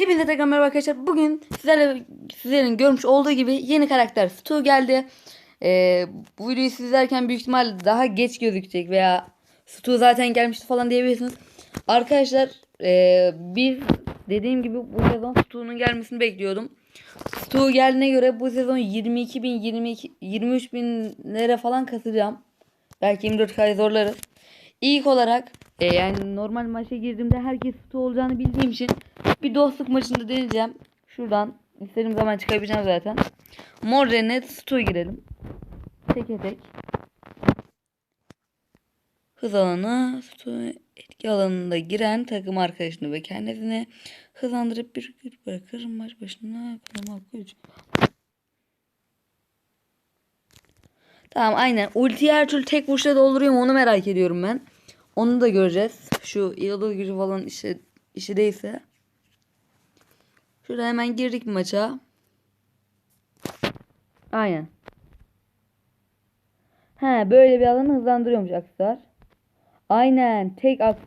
Hepinize tekrar merhaba arkadaşlar. Bugün sizlerle sizlerin görmüş olduğu gibi yeni karakter Stu geldi. Ee, bu videoyu siz izlerken büyük ihtimal daha geç gözükecek veya Stu zaten gelmişti falan diyebilirsiniz. Arkadaşlar ee, biz dediğim gibi bu sezon Stu'nun gelmesini bekliyordum. Stu geldiğine göre bu sezon 22 bin 22 23 binlere falan kasacağım. Belki 24 kay zorlarız. İlk olarak e, yani normal maça girdiğimde herkes Stu olacağını bildiğim için bir dostluk maçında deneyeceğim. Şuradan istediğim zaman çıkabileceğim zaten. Mor Renet Stu girelim. Teke tek. Hız alanı Stu etki alanında giren takım arkadaşını ve kendisini hızlandırıp bir gün bırakır. Maç başına kalma hakkı 3. Tamam aynen. Ultiyi her türlü tek vuruşla dolduruyor mu onu merak ediyorum ben. Onu da göreceğiz. Şu yıldız gücü falan işi, işi değilse. Şurada hemen girdik maça. Aynen. He böyle bir alanı hızlandırıyormuş aksar. Aynen. Tek ak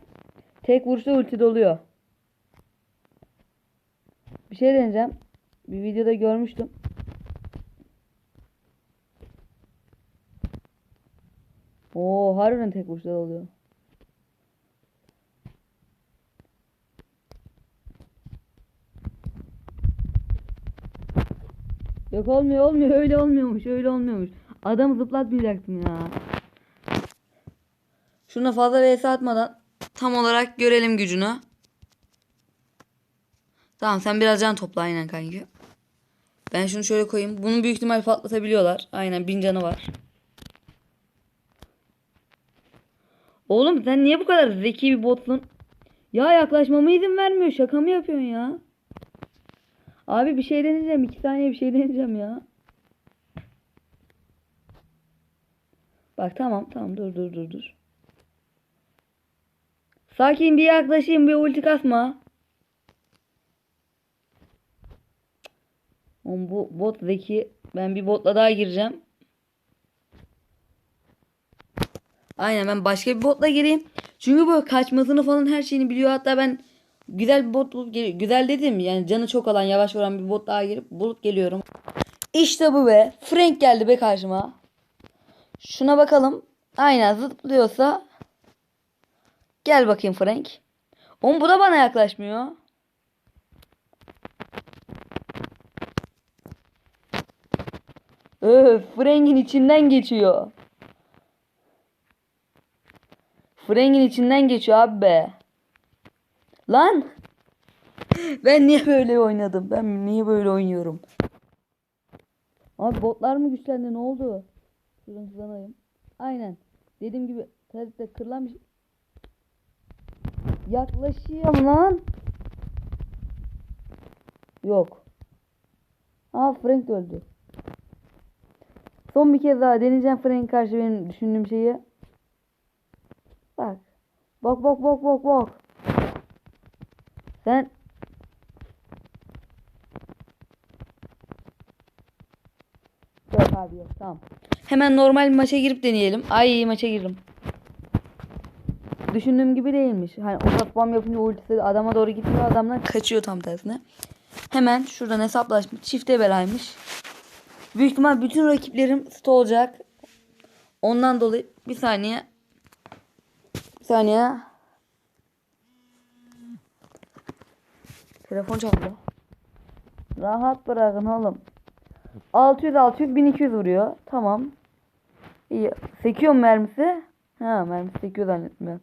tek vuruşta ulti doluyor. Bir şey deneyeceğim. Bir videoda görmüştüm. Oo harbiden tek vuruşta doluyor. Yok olmuyor olmuyor öyle olmuyormuş öyle olmuyormuş. Adamı zıplatmayacaktım ya. Şuna fazla vs atmadan tam olarak görelim gücünü. Tamam sen biraz can topla aynen kanki. Ben şunu şöyle koyayım. Bunu büyük ihtimal patlatabiliyorlar. Aynen bin canı var. Oğlum sen niye bu kadar zeki bir botsun? Ya yaklaşmama izin vermiyor. Şaka mı yapıyorsun ya? Abi bir şey deneyeceğim. iki saniye bir şey deneyeceğim ya. Bak tamam tamam dur dur dur dur. Sakin bir yaklaşayım bir ulti kasma. Oğlum bu bot zeki. Ben bir botla daha gireceğim. Aynen ben başka bir botla gireyim. Çünkü bu kaçmasını falan her şeyini biliyor. Hatta ben güzel bir bot bulup gel- güzel dedim yani canı çok olan yavaş vuran bir bot daha girip bulup geliyorum. İşte bu be. Frank geldi be karşıma. Şuna bakalım. Aynen zıplıyorsa. Gel bakayım Frank. Oğlum bu da bana yaklaşmıyor. Öf, Frank'in içinden geçiyor. Frank'in içinden geçiyor abi be. Lan. Ben niye böyle oynadım? Ben niye böyle oynuyorum? Abi botlar mı güçlendi? Ne oldu? Şuradan hızlanayım. Aynen. Dediğim gibi tarihte kırılan bir. Yaklaşıyorum lan. Yok. Aa Frank öldü. Son bir kez daha deneyeceğim Frank karşı benim düşündüğüm şeyi. Bak. Bak bak bak bak bak. Sen Yok abi yok tamam. Hemen normal maça girip deneyelim. Ay maça girdim. Düşündüğüm gibi değilmiş. Hani o spam yapınca ultisi adama doğru gitmiyor adamdan kaçıyor tam tersine. Hemen şuradan hesaplaşmış. Çifte belaymış. Büyük ihtimal bütün rakiplerim sto olacak. Ondan dolayı bir saniye. Bir saniye. Telefon çaldı. Rahat bırakın oğlum. 600 600 1200 vuruyor. Tamam. İyi. Sekiyor mu mermisi? Ha mermisi sekiyor zannettim ben.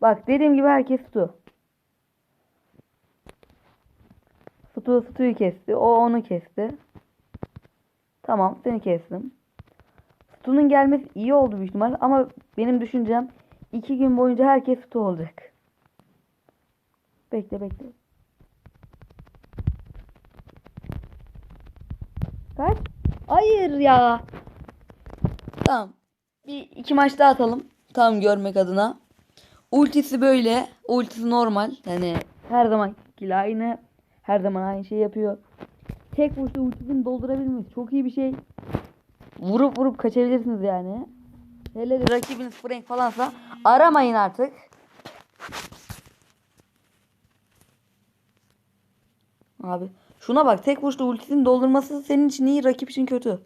Bak dediğim gibi herkes stu. Stu stuyu kesti. O onu kesti. Tamam seni kestim. Stu'nun gelmesi iyi oldu büyük ihtimal ama benim düşüncem iki gün boyunca herkes Stu olacak. Bekle bekle. Kaç? Hayır ya. Tamam. Bir iki maç daha atalım. Tam görmek adına. Ultisi böyle. Ultisi normal. Yani her zaman aynı. Her zaman aynı şey yapıyor. Tek vuruşta ultisini doldurabilmek çok iyi bir şey. Vurup vurup kaçabilirsiniz yani. Hele rakibiniz Frank falansa aramayın artık. Abi şuna bak tek vuruşta ultisini doldurması senin için iyi rakip için kötü.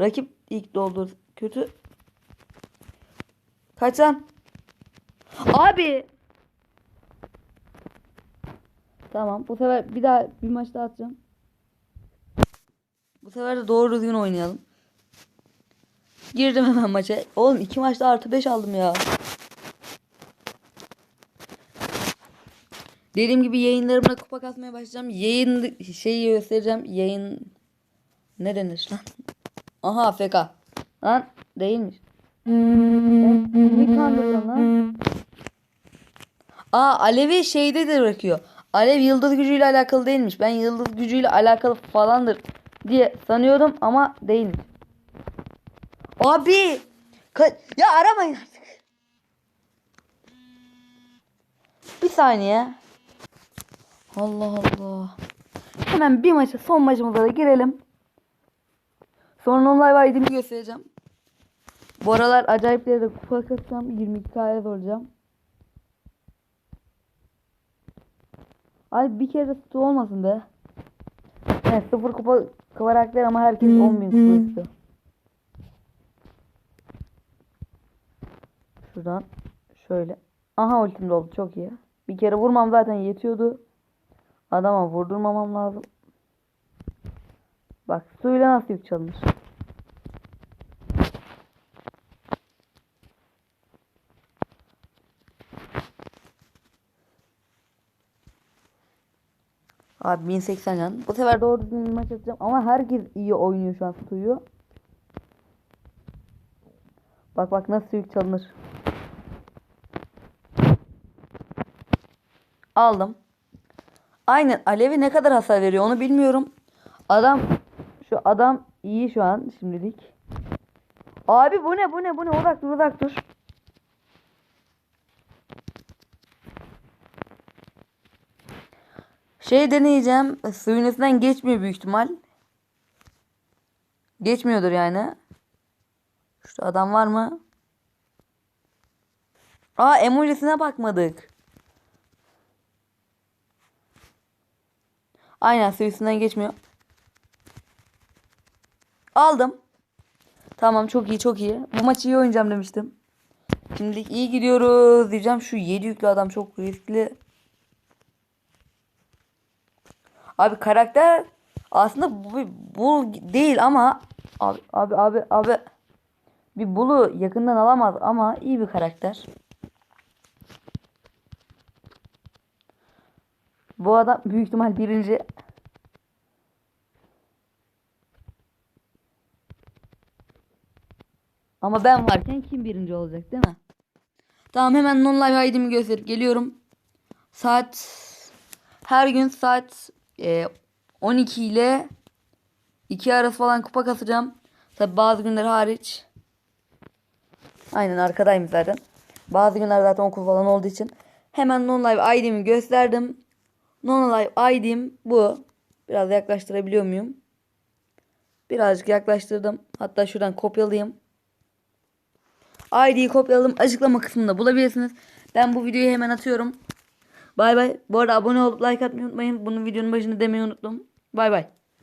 Rakip ilk doldur kötü. Kaç lan? Abi. Tamam bu sefer bir daha bir maç daha atacağım. Bu sefer de doğru düzgün oynayalım. Girdim hemen maça. Oğlum iki maçta artı 5 aldım ya. Dediğim gibi yayınlarımda kupa kasmaya başlayacağım. Yayın şeyi göstereceğim. Yayın ne denir lan? Aha AFK. Lan değilmiş. Ben? Aa Alev'i şeyde de bırakıyor. Alev yıldız gücüyle alakalı değilmiş. Ben yıldız gücüyle alakalı falandır diye sanıyordum ama değilmiş. Abi! Ya aramayın artık. Bir saniye. Allah Allah. Hemen bir maça son maçımıza da girelim. Sonra online ID'mi göstereceğim. Bu aralar acayip yerde kupa kasacağım. 22K'ya olacağım. Ay bir kere tutu olmasın be. Evet sıfır kupa karakter ama herkes 10.000 kupa istiyor. Şuradan şöyle. Aha ultim doldu çok iyi. Bir kere vurmam zaten yetiyordu. Adama vurdurmamam lazım. Bak suyla nasıl yük çalınır. Abi 1080 can. Bu sefer doğru düzgün bir maç atacağım ama herkes iyi oynuyor şu an suyu. Bak bak nasıl yük çalınır. Aldım. Aynen Alevi ne kadar hasar veriyor onu bilmiyorum. Adam şu adam iyi şu an şimdilik. Abi bu ne bu ne bu ne uzak dur uzak dur. Şey deneyeceğim. Suyun üstünden geçmiyor büyük ihtimal. Geçmiyordur yani. Şurada adam var mı? Aa emojisine bakmadık. Aynen su üstünden geçmiyor. Aldım. Tamam çok iyi çok iyi. Bu maçı iyi oynayacağım demiştim. Şimdilik iyi gidiyoruz diyeceğim. Şu 7 yüklü adam çok riskli. Abi karakter aslında bu, bu değil ama abi abi abi abi bir bulu yakından alamaz ama iyi bir karakter. Bu adam büyük ihtimal birinci. Ama ben varken kim birinci olacak değil mi? Tamam hemen non live ID'mi gösterip geliyorum. Saat her gün saat e, 12 ile 2 arası falan kupa kasacağım. Tabi bazı günler hariç. Aynen arkadayım zaten. Bazı günler zaten okul falan olduğu için. Hemen non live ID'mi gösterdim. Non live ID'm bu. Biraz yaklaştırabiliyor muyum? Birazcık yaklaştırdım. Hatta şuradan kopyalayayım. ID'yi kopyaladım. Açıklama kısmında bulabilirsiniz. Ben bu videoyu hemen atıyorum. Bay bay. Bu arada abone olup like atmayı unutmayın. Bunu videonun başında demeyi unuttum. Bay bay.